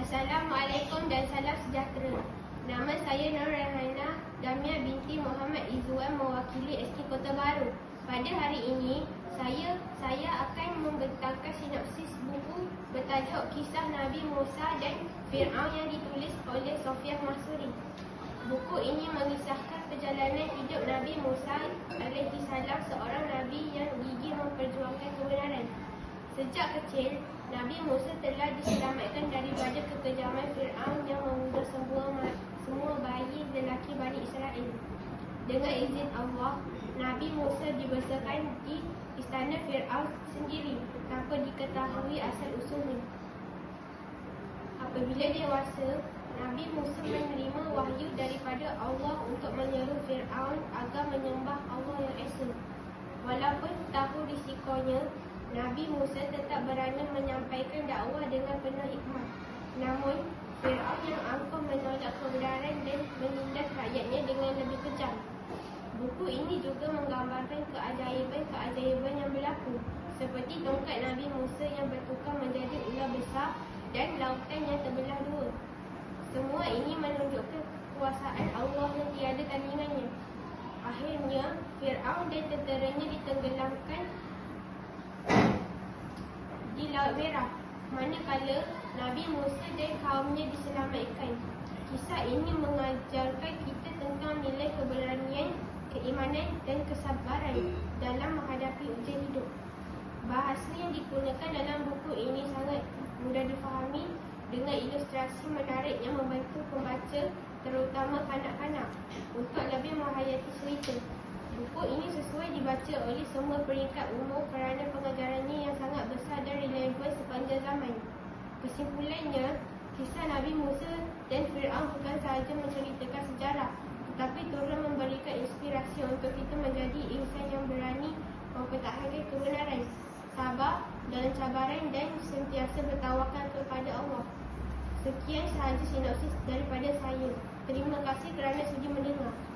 Assalamualaikum dan salam sejahtera. Nama saya Nur Rahana Damia binti Muhammad Izzuan mewakili SK Kota Baru. Pada hari ini, saya saya akan membentangkan sinopsis buku bertajuk Kisah Nabi Musa dan Fir'aun yang ditulis oleh Sofia Mahsuri. Buku ini mengisahkan perjalanan hidup Nabi Musa alaihi salam seorang nabi yang gigih memperjuangkan kebenaran. Sejak kecil, Nabi Musa telah diselamatkan daripada kekejaman Fir'aun yang membunuh semua semua bayi lelaki Bani Israel. Dengan izin Allah, Nabi Musa dibesarkan di istana Fir'aun sendiri tanpa diketahui asal usulnya. Apabila dewasa, Nabi Musa menerima wahyu daripada Allah untuk menyeru Fir'aun agar menyembah Allah yang Esa. Walaupun tahu risikonya, Nabi Musa tetap berani menyampaikan dakwah dengan penuh hikmah. Namun, Fir'aun yang angkuh menolak kebenaran dan menindas rakyatnya dengan lebih kejam. Buku ini juga menggambarkan keajaiban-keajaiban yang berlaku seperti tongkat Nabi Musa yang bertukar menjadi ular besar dan lautan yang terbelah dua. Semua ini menunjukkan kekuasaan Allah yang tiada tandingannya. Akhirnya, Fir'aun dan tenteranya ditenggelamkan di Laut Merah. Manakala Nabi Musa dan kaumnya diselamatkan. Kisah ini mengajarkan kita tentang nilai keberanian, keimanan dan kesabaran dalam menghadapi ujian hidup. Bahasa yang digunakan dalam buku ini sangat mudah difahami dengan ilustrasi menarik yang membantu pembaca terutama kanak-kanak untuk lebih menghayati cerita. Buku ini sesuai dibaca oleh semua peringkat umur kerana pengajarannya yang sangat besar dan relevan sepanjang zaman. Kesimpulannya, kisah Nabi Musa dan Fir'aun bukan sahaja menceritakan sejarah tetapi turut memberikan inspirasi untuk kita menjadi insan yang berani mempertahankan kebenaran, sabar dalam cabaran dan sentiasa bertawakal kepada Allah. Sekian sahaja sinopsis daripada saya. Terima kasih kerana sudi mendengar.